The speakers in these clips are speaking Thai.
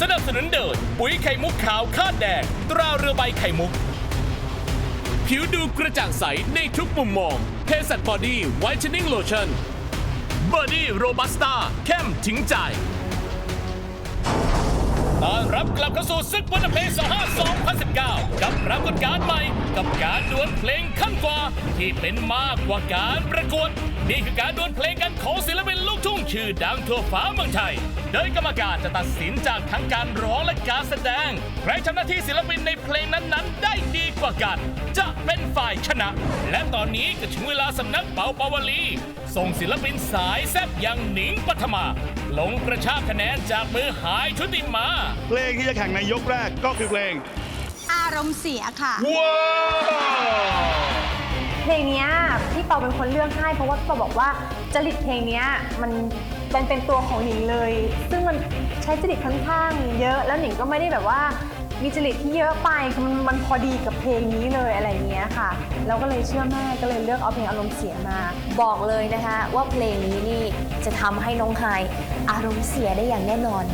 สนับสนุนโดยปุ๋ยไข่มุกขาวคาดแดง ตราเรือใบไข่มุก ผิวดูกระจ่างใสในทุกมุมมองเพสัตบอดี้ไวท์เทนนิ่งโลชั่นบอดี้โรบัสต้าเข้มถึงใจต้อนรับกลับเข้าสู่ศึกวันเพลง25 2019 กับปรากฏการณ์ใหม่ กับการดวลเพลงขั้นกว่า ที่เป็นมากกว่าการประกวด นี่คือการดวลเพลงกันของศิลปินลูกทุ่ง ชื่อดังทั่วฟ้าเมืองไทย โดยกรรมการจะตัดสินจากทั้งการร้องและการแสดง ใครทำหน้าที่ศิลปินในเพลงนั้นๆ ได้ดีกว่ากัน จะเป็นฝ่ายชนะ และตอนนี้ก็ถึงเวลาสำนักเปาปาวลี ส่งศิลปินสายแซบอย่างหนิงปัทมาลงกระชากคะแนนจากมือหายชุติมา เพลงที่จะแข่งในยกแรกก็คือเพลง อารมณ์เสียค่ะ ว้าวเพลงเนี้ยพี่เปาเป็นคนเลือกให้เพราะว่าพี่เปาบอกว่า จริตเพลงเนี้ยมันเป็นเป็นตัวของหนิงเลย ซึ่งมันใช้จริตค่อนข้างเยอะ แล้วหนิงก็ไม่ได้แบบว่ามีจริตที่เยอะไปคือมันมันพอดีกับเพลงนี้เลยอะไรเงี้ยค่ะ เราก็เลยเชื่อแม่ก็เลยเลือกเอาเพลงอารมณ์เสียมา บอกเลยนะคะว่าเพลงนี้นี่จะทำให้น้องไฮายอารมณ์เสียได้อย่างแน่นอน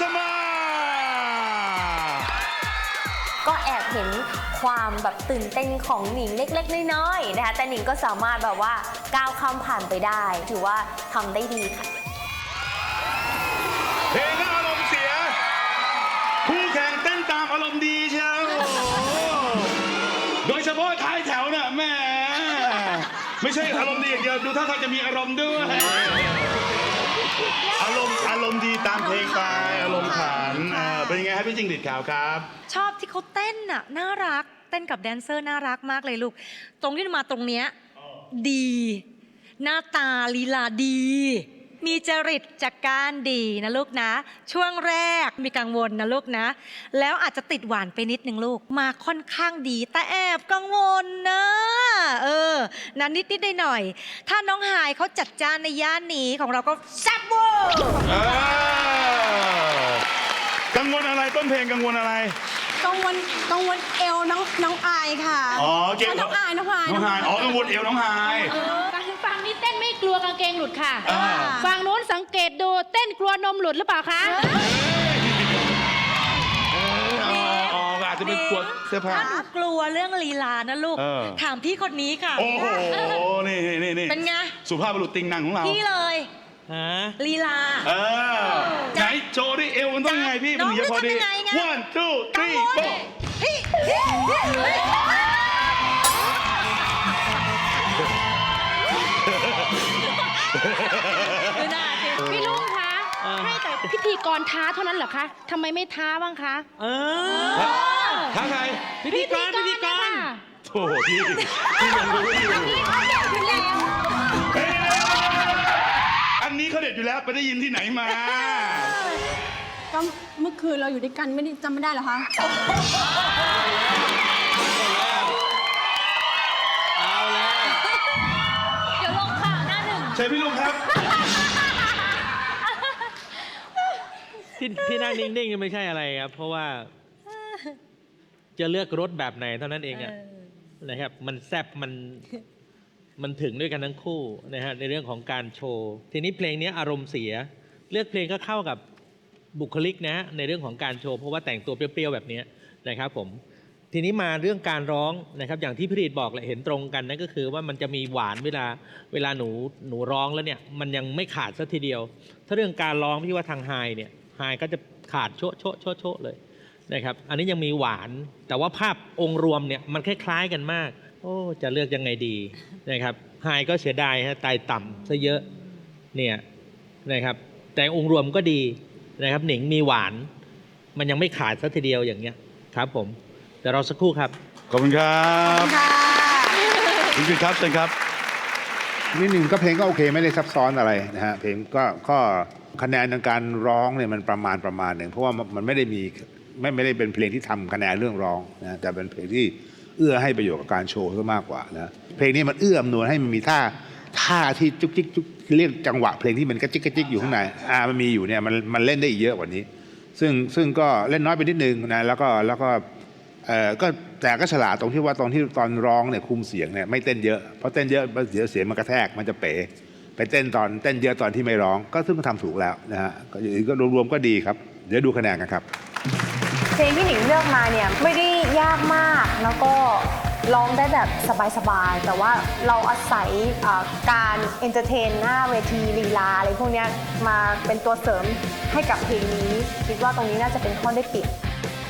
สียนิกปัทมา ก็แอบเห็นความแบบตื่นเต้นของหนิงเล็ก ๆ น้อยๆนะคะแต่หนิงก็สามารถแบบว่าก้าวข้ามผ่านไปได้ ถือว่าทำได้ดีค่ะ เพลงก็อารมณ์เสีย คู่แข่งเต้นตามอารมณ์ดีเชียวโอ้โหโดยเฉพาะท้ายแถวน่ะแหม่ไม่ใช่อารมณ์ดีอย่างเดียว ดูท่าทางจะมีอารมณ์ด้วย อารมณ์อารมณ์ดีตามเพลงไปอารมณ์ขันเออเป็นยังไงครับพี่จิงหรีดขาวครับ ชอบที่เขาเต้นน่ะน่ารัก เต้นกับแดนเซอร์น่ารักมากเลยลูก ตรงที่มาตรงเนี้ยดี หน้าตาลีลาดี มีจริตจากการดีนะลูกนะ ช่วงแรกมีกังวลนะลูกนะ แล้วอาจจะติดหวานไปนิดนึงลูกมาค่อนข้างดีแต่แอบกังวลนะเออนะนิดนิดหน่อยๆถ้าน้องหายเขาจัดจานในย่านนี้ของเราก็แซ่บเวอร์เออกังวลอะไรต้นเพลงกังวลอะไร กังวลกังวลเอวน้องน้องอายค่ะอ๋อเกี่ยวน้องอายน้องอายน้องฮายอ๋อกังวลเอวน้องฮายฟังฟังนี่เต้น ไม่กลัวกางเกงหลุดค่ะ อ่าฟังโน้นสังเกตดูเต้นกลัวนมหลุดหรือเปล่าคะอ๋ออ๋ออาจจะเป็นปวดเสื้อผ้า ถ้าหนูกลัวเรื่องลีลานะลูก เออ ถามพี่คนนี้ค่ะ โอ้โห นี่นี่นี่เป็นไง สุภาพบุรุษติงนังของเรา พี่เลยลีลา เออ ไหนโชว์ดิเอวมันต้องยังไงพี่ มันถึงจะพอดี น้องไม่ทำยังไงไง one two three กังวล four เฮ้ย ดูหน้าสิ พี่ลุงคะให้แต่พิธีกรท้าเท่านั้นเหรอคะทำไมไม่ท้าบ้างคะท้าใครพิธีกรพิธีกรโถ่พี่พี่ยังรู้อยู่เฮ้ยอันนี้เขาเด็ดอยู่แล้วไปได้ยินที่ไหนมา ก็เมื่อคืนเราอยู่ด้วยกันไม่ได้จำไม่ได้เหรอคะ หน้าหนึ่งใช่พี่ลุงครับ ที่ที่นั่งนิ่งๆไม่ใช่อะไรครับ เพราะว่า จะเลือกรถแบบไหนเท่านั้นเองอะนะครับ มันแซบมันมันถึงด้วยกันทั้งคู่นะฮะในเรื่องของการโชว์ ทีนี้เพลงนี้อารมณ์เสีย เลือกเพลงก็เข้ากับบุคลิกนะฮะในเรื่องของการโชว์เพราะว่าแต่งตัวเปรี้ยวๆแบบนี้นะครับผม ทีนี้มาเรื่องการร้องนะครับอย่างที่พี่รีดบอกแหละเห็นตรงกันนั่นก็คือว่ามันจะมีหวานเวลาเวลาหนูหนูร้องแล้วเนี่ยมันยังไม่ขาดสักทีเดียว ถ้าเรื่องการร้องพี่ว่าทางไฮเนี่ยไฮก็จะขาดโชะโชะโชะโชะเลยนะครับอันนี้ยังมีหวานแต่ว่าภาพองค์รวมเนี่ยมันคล้ายๆกันมาก โอ้จะเลือกยังไงดีนะครับไฮก็เสียดายฮะตายต่ำซะเยอะเนี่ยนะครับแต่องค์รวมก็ดีนะครับหนิงมีหวาน มันยังไม่ขาดสักทีเดียวอย่างเงี้ยครับผม แต่เราสักครู่ครับ ขอบคุณครับคุณพี่ครับเชิญครับนิดนึงก็เพลงก็โอเคไม่ได้ซับซ้อนอะไรนะฮะเพลงก็ก็คะแนนในการร้องเนี่ยมันประมาณประมาณหนึ่งเพราะว่ามันมันไม่ได้มีไม่ไม่ได้เป็นเพลงที่ทำคะแนนเรื่องร้องนะแต่เป็นเพลงที่เอื้อให้ประโยชน์กับการโชว์ซะมากกว่านะเพลงนี้มันเอื้ออำนวยให้มันมีท่าท่าที่จุกจิกจุกเรียกจังหวะเพลงที่มันกระจิกกระจิกอยู่ข้างในอ่ามันมีอยู่เนี่ยมันมันเล่นได้อีกเยอะกว่านี้ ซึ่งซึ่งก็เล่นน้อยไปนิดนึงนะแล้วก็แล้วก็เอ่อ ก็แต่ก็ฉลาดตรงที่ว่าตอนที่ตอนร้องเนี่ยคุมเสียงเนี่ยไม่เต้นเยอะเพราะเต้นเยอะเสียเสียงมันกระแทกมันจะเป๋ไปเต้นตอนเต้นเยอะตอนที่ไม่ร้อง ก็ซึ่งก็ทำถูกแล้วนะฮะก็รวมๆก็ดีครับ เดี๋ยวดูคะแนนกันครับ เพลงที่หนิงเลือกมาเนี่ยไม่ได้ยากมากแล้วก็ร้องได้แบบสบายๆ แต่ว่าเราอาศัยการเอนเตอร์เทนหน้าเวทีลีลาอะไรพวกนี้มาเป็นตัวเสริมให้กับเพลงนี้ คิดว่าตรงนี้น่าจะเป็นข้อได้เปรียบ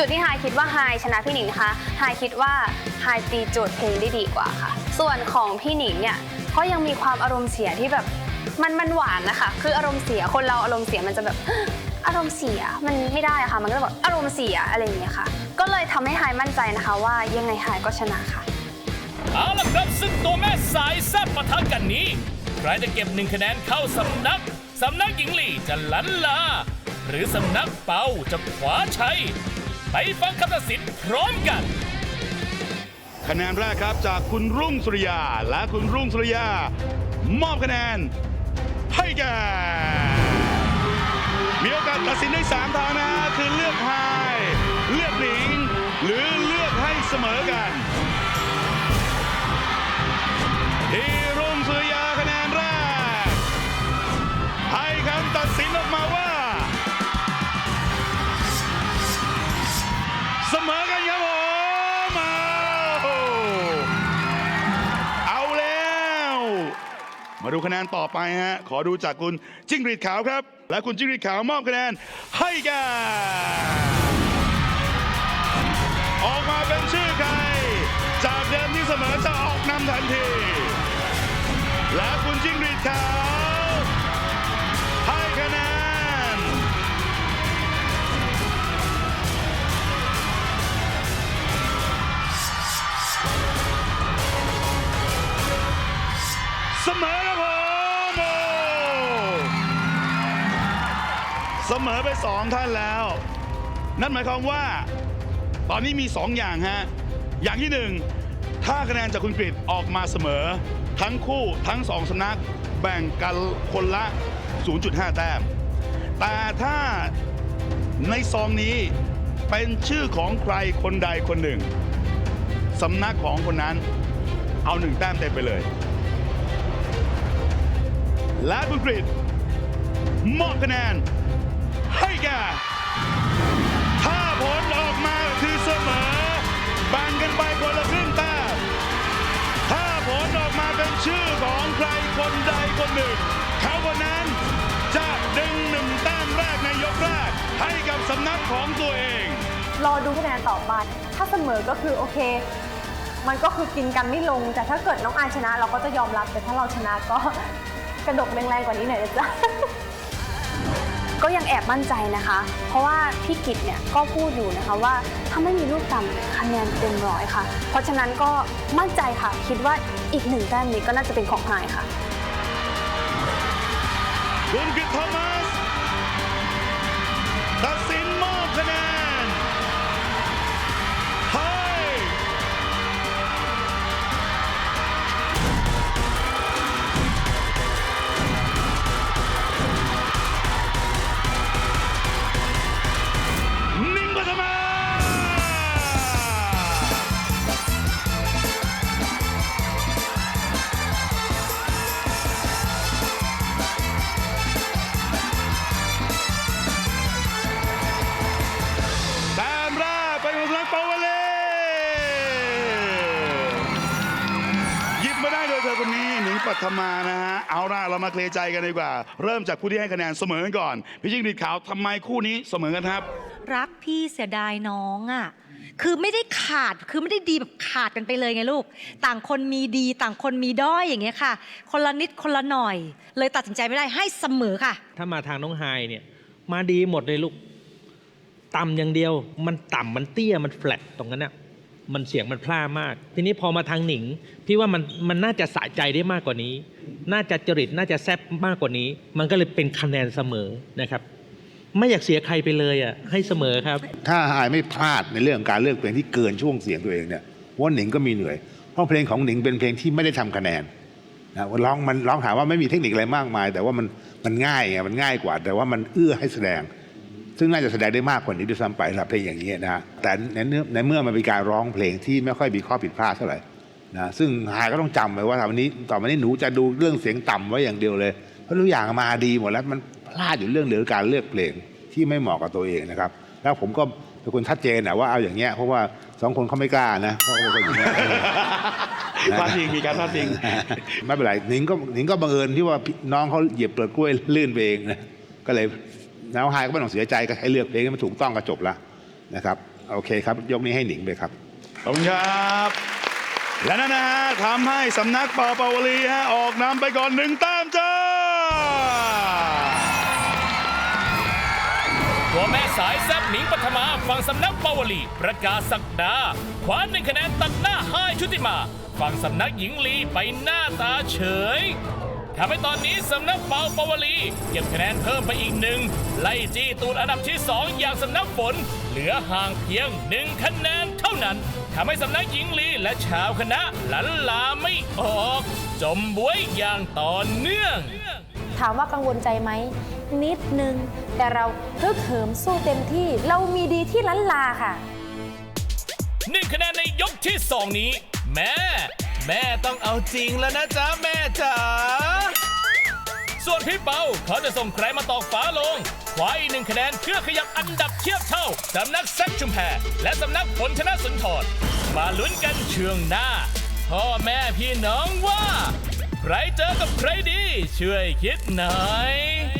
จุดที่ไฮคิดว่าไฮชนะพี่หนิงนะคะไฮคิดว่าไฮตีโจทย์เพลงได้ดีกว่าค่ะ ส่วนของพี่หนิงเนี่ยก็ยังมีความอารมณ์เสียที่แบบมันมันหวานนะคะ คืออารมณ์เสียคนเราอารมณ์เสียมันจะแบบอารมณ์เสียมันไม่ได้อะค่ะ มันก็จะแบบอารมณ์เสียอะไรอย่างเงี้ยค่ะ ก็เลยทำให้ไฮมั่นใจนะคะว่ายังไงไฮก็ชนะค่ะเอาล่ะครับซึ่งตัวแม่สายแซ่บปะทะกันนี้ใครจะเก็บหนึ่งคะแนนเข้าสำนักสำนักหญิงหลี่จะลันลา หรือสำนักเปาจะขวาชัย ไปฟังคำตัดสินพร้อมกัน คะแนนแรกครับจากคุณรุ่งสุริยา และคุณรุ่งสุริยา มอบคะแนน ให้แก่มีโอกาสตัดสินได้3ทางนะคือเลือกไฮเลือกหนิง หรือเลือกให้เสมอกัน ดูคะแนนต่อไปฮะ ขอดูจากคุณจิ้งหรีดขาวครับ และคุณจิ้งหรีดขาวมอบคะแนนให้แก่ออกมาเป็นชื่อใคร จากเดิมที่เสมอจะออกนำทันที และคุณจิ้งหรีดขาว มอไปสองท่านแล้ว นั่นหมายความว่า ตอนนี้มีสองอย่างฮะ อย่างที่หนึ่งถ้าคะแนนจากคุณกฤษออกมาเสมอ ทั้งคู่ทั้งสองสำนักแบ่งกันคนละ 0.5 แต้ม แต่ถ้าในซองนี้เป็นชื่อของใครคนใดคนหนึ่งสำนักของคนนั้นเอาหนึ่งแต้มเต็มไปเลย และคุณกฤษมอบคะแนน ก่ถ้าผลออกมาคือเสมอแบ่งกันไปคนละครึ่งแต้มถ้าผลออกมาเป็นชื่อของใครคนใดคนหนึ่ง เขาคนนั้นจะดึงหนึ่งแต้มแรกในยกแรกให้กับสำนักของตัวเอง รอดูคะแนนต่อไป ถ้าเสมอก็คือโอเค มันก็คือกินกันไม่ลง แต่ถ้าเกิดน้องอายชนะเราก็จะยอมรับ แต่ถ้าเราชนะก็กระดกแรงๆกว่านี้หน่อยนะจ๊ะ ก็ยังแอบมั่นใจนะคะ เพราะว่าพี่กิตเนี่ยก็พูดอยู่นะคะว่าถ้าไม่มีลูกต่ำคะแนนเต็มร้อยค่ะ เพราะฉะนั้นก็มั่นใจค่ะ คิดว่าอีกหนึ่งแต้มนี้ก็น่าจะเป็นของนายค่ะ คุณกิตโทมัส มานะฮะ เอาล่ะเรามาเคลียร์ใจกันดีกว่า เริ่มจากผู้ที่ให้คะแนนเสมอกันก่อน พี่จิ้งหรีดขาวทำไมคู่นี้เสมอกันครับ รักพี่เสียดายน้องอะ คือไม่ได้ขาด คือไม่ได้ดีแบบขาดกันไปเลยไงลูก ต่างคนมีดี ต่างคนมีด้อยอย่างเงี้ยค่ะ คนละนิดคนละหน่อย เลยตัดสินใจไม่ได้ให้เสมอค่ะ ถ้ามาทางน้องไฮเนี่ย มาดีหมดเลยลูก ต่ำอย่างเดียว มันต่ำมันเตี้ยมันแฟลตตรงนั้นน่ะ มันเสียงมันพล่ามาก ทีนี้พอมาทางหนิง พี่ว่ามันมันน่าจะสะใจได้มากกว่านี้ น่าจะจริตน่าจะแซ่บมากกว่านี้ มันก็เลยเป็นคะแนนเสมอนะครับ ไม่อยากเสียใครไปเลยอะให้เสมอครับ ถ้าหายไม่พลาดในเรื่องการเลือกเพลงที่เกินช่วงเสียงตัวเองเนี่ยว่าหนิงก็มีเหนื่อย เพราะเพลงของหนิงเป็นเพลงที่ไม่ได้ทำคะแนนนะร้องมันร้องถามว่าไม่มีเทคนิคอะไรมากมาย แต่ว่ามันมันง่ายไงมันง่ายกว่า แต่ว่ามันเอื้อให้แสดง ซึ่งน่าจะแสดงได้มากกว่านี้ด้วยซ้ำไปสำหรับเพลงอย่างนี้นะฮะแต่ในเนื้อในเมื่อมันเป็นการร้องเพลงที่ไม่ค่อยมีข้อผิดพลาดเท่าไหร่นะซึ่งหายก็ต้องจำไว้ว่าวันนี้ต่อไปนี้หนูจะดูเรื่องเสียงต่ำไว้อย่างเดียวเลยเพราะทุกอย่างมาดีหมดแล้วมันพลาดอยู่เรื่องเหลือการเลือกเพลงที่ไม่เหมาะกับตัวเองนะครับ แล้วผมก็เป็นคนชัดเจนนะว่าเอาอย่างเงี้ยเพราะว่าสองคนเขาไม่กล้านะเพราะเขาเป็นคนอย่างเงี้ยพลาดพิงมีการพลาดพิงไม่เป็นไรหนิงก็หนิงก็บังเอิญที่ว่าพี่น้องเขาเหยียบเปลือกกล้วยลื่นไปเองนะก็เลย น้าไฮก็ไม่ต้องเสียใจก็ให้เลือกเพลงให้มันถูกต้องก็จบละนะครับโอเคครับ ยกนี้ให้หนิงไปครับขอบคุณครับ และนั่นนะฮะทำให้สำนักปาปาวลีฮะออกนำไปก่อนหนึ่งแต้มจ้าตัวแม่สายแซบหนิงปัทมาฝั่งสำนักปาวลี ประกาศสักดาคว้าหนึ่งคะแนนตัดหน้าห้ายชุติมา ฝั่งสำนักหญิงลีไปหน้าตาเฉย ทำให้ตอนนี้สำนักเปาปาวลีเก็บคะแนนเพิ่มไปอีกหนึ่งไล่จี้ตูดอันดับที่สองอย่างสำนักฝน เหลือห่างเพียงหนึ่งคะแนนเท่านั้นทำให้สำนักหญิงลีและชาวคณะลันลาไม่ออก จมบวยอย่างต่อเนื่อง ถามว่ากังวลใจไหม นิดนึง แต่เราฮึกเหิมสู้เต็มที่ เรามีดีที่ล้านลาค่ะ หนึ่งคะแนนในยกที่สองนี้ แม่ แม่ต้องเอาจริงแล้วนะจ๊ะแม่จ๋า ส่วนพี่เปาเขาจะส่งใครมาตอกฝาลงคว้าอีกหนึ่งคะแนนเพื่อขยับอันดับเทียบเท่า สำนักแซกชุมแพรและสำนักผลชนะสุนทร มาลุ้นกันเชืองหน้า พ่อแม่พี่น้องว่า ใครเจอกับใครดี ช่วยคิดหน่อย